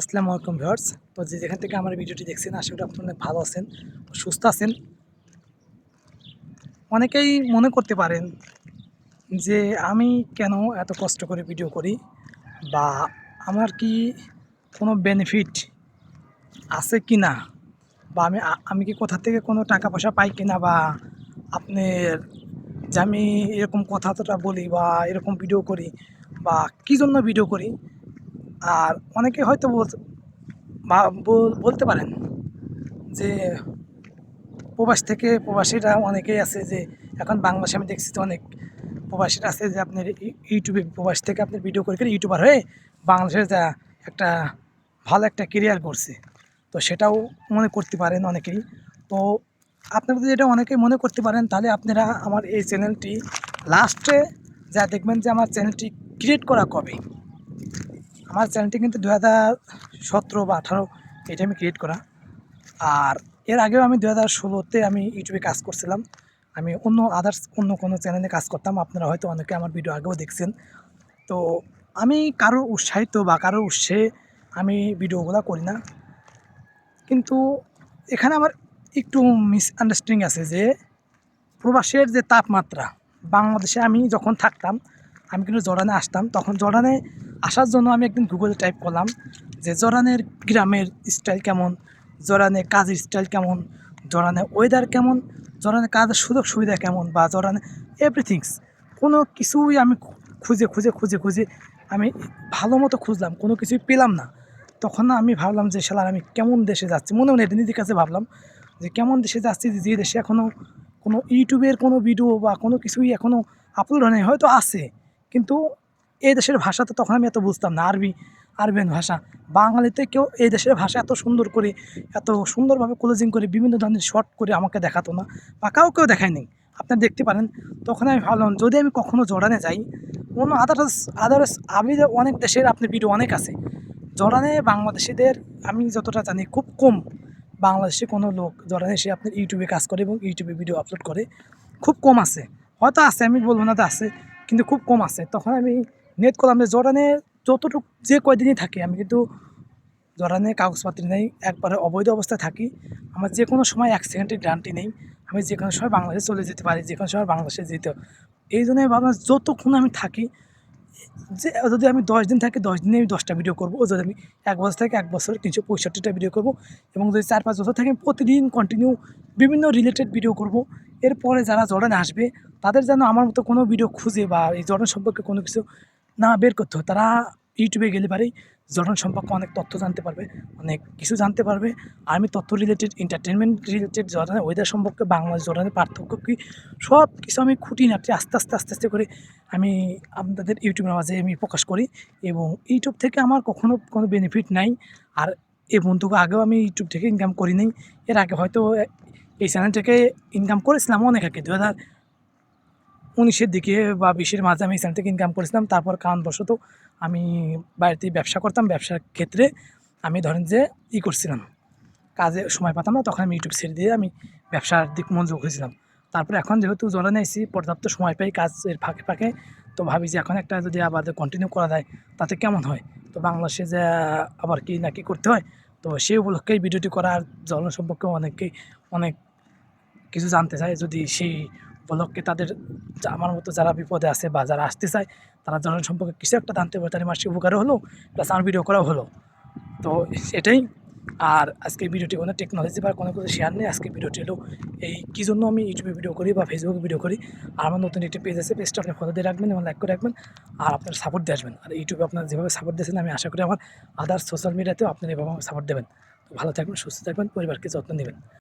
আসসালামু আলাইকুম ভিউয়ার্স। তো যে যেখান থেকে আমার ভিডিওটি দেখছেন, আশা করি আপনারা ভালো আছেন, সুস্থ আছেন। অনেকেই মনে করতে পারেন যে আমি কেন এত কষ্ট করে ভিডিও করি বা আমার কি কোনো বেনিফিট আছে কি না? বা আমি আমি কি কোথা থেকে কোনো টাকা পয়সা পাই কি না? বা আপনার যে আমি এরকম কথাটা বলি বা এরকম ভিডিও করি বা কী জন্য ভিডিও করি? আর অনেকে হয়তো বল- বলতে পারেন যে প্রবাস থেকে প্রবাসীরা অনেকেই আছে যে এখন বাংলাদেশে আমি দেখছি তো অনেক প্রবাসীরা আছে যে আপনার ইউ- ইউটিউবে প্রবাস থেকে আপনার ভিডিও করে করে ইউটিউবার হয়ে বাংলাদেশে যা একটা ভালো একটা কেরিয়ার করছে। তো সেটাও মনে করতে পারেন অনেকেই তো আপনারা যদি এটা অনেকেই মনে করতে পারেন, তাহলে আপনারা আমার এই চ্যানেলটি লাস্টে যা দেখবেন যে আমার চ্যানেলটি ক্রিয়েট করা কবে? আমার চ্যানেলটি কিন্তু দু হাজার সতেরো বা আঠারো, এটা আমি ক্রিয়েট করা। আর এর আগেও আমি দু হাজার ষোলোতে আমি ইউটিউবে কাজ করছিলাম। আমি অন্য আদার্স অন্য কোনো চ্যানেলে কাজ করতাম। আপনারা হয়তো অনেকে আমার ভিডিও আগেও দেখছেন। তো আমি কারোর উৎসাহিত বা কারোর উৎসে আমি ভিডিওগুলো করি না। কিন্তু এখানে আমার একটু মিসআন্ডারস্ট্যান্ডিং আছে যে, প্রবাসের যে তাপমাত্রা, বাংলাদেশে আমি যখন থাকতাম, আমি কিন্তু জর্ডানে আসতাম। তখন জর্ডানে আসার জন্য আমি একদিন গুগলে টাইপ করলাম যে জর্ডানের গ্রামের স্টাইল কেমন জর্ডানে কাজের স্টাইল কেমন জর্ডানে ওয়েদার কেমন জর্ডানে কাজের সুযোগ সুবিধা কেমন বা জর্ডানে এভরিথিংস কোনো কিছুই আমি খুঁজে খুঁজে খুঁজে খুঁজে আমি ভালো মতো খুঁজলাম, কোনো কিছুই পেলাম না। তখন আমি ভাবলাম যে শালার আমি কেমন দেশে যাচ্ছি? মনে মনে এটা নিজের কাছে ভাবলাম যে কেমন দেশে যাচ্ছি যে দেশে এখনও কোনো ইউটিউবের কোনো ভিডিও বা কোনো কিছুই এখনও আপলোড হয় নাই, হয়তো আছে। কিন্তু এই দেশের ভাষা তো তখন আমি এত বুঝতাম না, আরবি, আরবিয়ান ভাষা। বাঙালিতে কেউ এই দেশের ভাষা এত সুন্দর করে, এত সুন্দরভাবে ক্লোজিং করে বিভিন্ন ধরনের শর্ট করে আমাকে দেখাতো না, বা কাউকেও দেখায়নি আপনারা দেখতে পারেন, তখন আমি ভাবলাম, যদি আমি কখনও জর্ডানে যাই, অন্য আদার্স আদার্স আমি অনেক দেশের আপনার ভিডিও অনেক আছে। জর্ডানে বাংলাদেশিদের, আমি যতটা জানি, খুব কম বাংলাদেশে কোনো লোক জর্ডানে এসে আপনার ইউটিউবে কাজ করে এবং ইউটিউবে ভিডিও আপলোড করে। খুব কম আছে। হয়তো আছে, আমি বলব না তো আছে, কিন্তু খুব কম আছে। তখন আমি নেট করলাম যে জর্ডানে যতটুকু যে কয়দিনই থাকি, আমি কিন্তু জর্ডানে কাগজপত্র নেই, একবারে অবৈধ অবস্থায় থাকি। আমার যে কোনো সময় এক সেকেন্ডের গ্যারান্টি নেই। আমি যে কোনো সময় বাংলাদেশে চলে যেতে পারি, যে কোনো সময় বাংলাদেশে যেতে এই জন্য ভাবলাম যতক্ষণ আমি থাকি, যে যদি আমি দশ দিন থাকি, দশ দিনে আমি দশটা ভিডিও করব। যদি আমি এক বছর থেকে এক বছর তিনশো পঁয়ষট্টিটা ভিডিও করব এবং যদি চার পাঁচ বছর থেকে প্রতিদিন কন্টিনিউ বিভিন্ন রিলেটেড ভিডিও করব, এরপরে যারা জর্ডানে আসবে, তাদের যেন আমার মতো কোনো ভিডিও খুঁজে বা এই জর্ডান সম্পর্কে কোনো কিছু না বের করতে হয়। তারা ইউটিউবে গেলে পারেই জর্ডান সম্পর্কে অনেক তথ্য জানতে পারবে, অনেক কিছু জানতে পারবে। আর আমি তথ্য রিলেটেড এন্টারটেনমেন্ট রিলেটেড জর্ডানের ওয়েদার সম্পর্কে, বাংলাদেশ জর্ডানের পার্থক্য কী, সব কিছু আমি খুঁটি খুঁটিনাটি আস্তে আস্তে আস্তে আস্তে করে আমি আপনাদের ইউটিউবের মাঝে আমি প্রকাশ করি এবং ইউটিউব থেকে আমার কখনো কোনো বেনিফিট নাই। আর এ বন্ধুকে আগেও আমি ইউটিউব থেকে ইনকাম করি নাই। এর আগে হয়তো এই চ্যানেল থেকে ইনকাম করেছিলাম অনেক আগে দু হাজার উনিশের দিকে বা বিশের মাঝে আমি চ্যানেল থেকে ইনকাম করেছিলাম, তারপর কারণবশত আমি বাড়িতে ব্যবসা করতাম, ব্যবসার ক্ষেত্রে আমি ধরেন যে ই করছিলাম, কাজে সময় পাতাম না, তখন আমি ইউটিউব ছেড়ে দিয়ে আমি ব্যবসার দিক মনোযোগ হয়েছিলাম। তারপরে এখন যেহেতু জলে নিয়েছি পর্যাপ্ত সময় পাই কাজের ফাঁকে ফাঁকে, তো ভাবি যে এখন একটা যদি আবার কন্টিনিউ করা যায়, তাতে কেমন হয়? তো বাংলাদেশে যে আবার কি না কি করতে হয়, তো সেই উপলক্ষেই ভিডিওটি করার জল সম্পর্কে অনেকেই অনেক কিছু জানতে চায়, যদি সেই উপলক্ষে তাদের আমার মতো যারা বিপদে আছে বা যারা আসতে চায়, তারা জল সম্পর্কে কিছু একটা জানতে পারে। তাদের মাসে উপকারও হলো প্লাস আমার ভিডিও করাও হলো। তো সেটাই আর আজকে ভিডিওটি কোনো টেকনোলজি বা কোনো কিছু শেয়ার নেই। আজকে ভিডিওটি হলো এই কী জন্য আমি ইউটিউবে ভিডিও করি বা ফেসবুকে ভিডিও করি। আর আমার নতুন একটি পেজ আছে পেজটা আপনি ফলো দিয়ে রাখবেন এবং লাইক করে রাখবেন। আর আপনার সাপোর্ট দিয়ে আসবেন। আর ইউটিউবে আপনার যেভাবে সাপোর্ট দিয়েছেন, আমি আশা করি আমার আদার্স সোশ্যাল মিডিয়াতেও আপনি এভাবে সাপোর্ট দেবেন। ভালো থাকবেন, সুস্থ থাকবেন, পরিবারকে যত্ন নেবেন।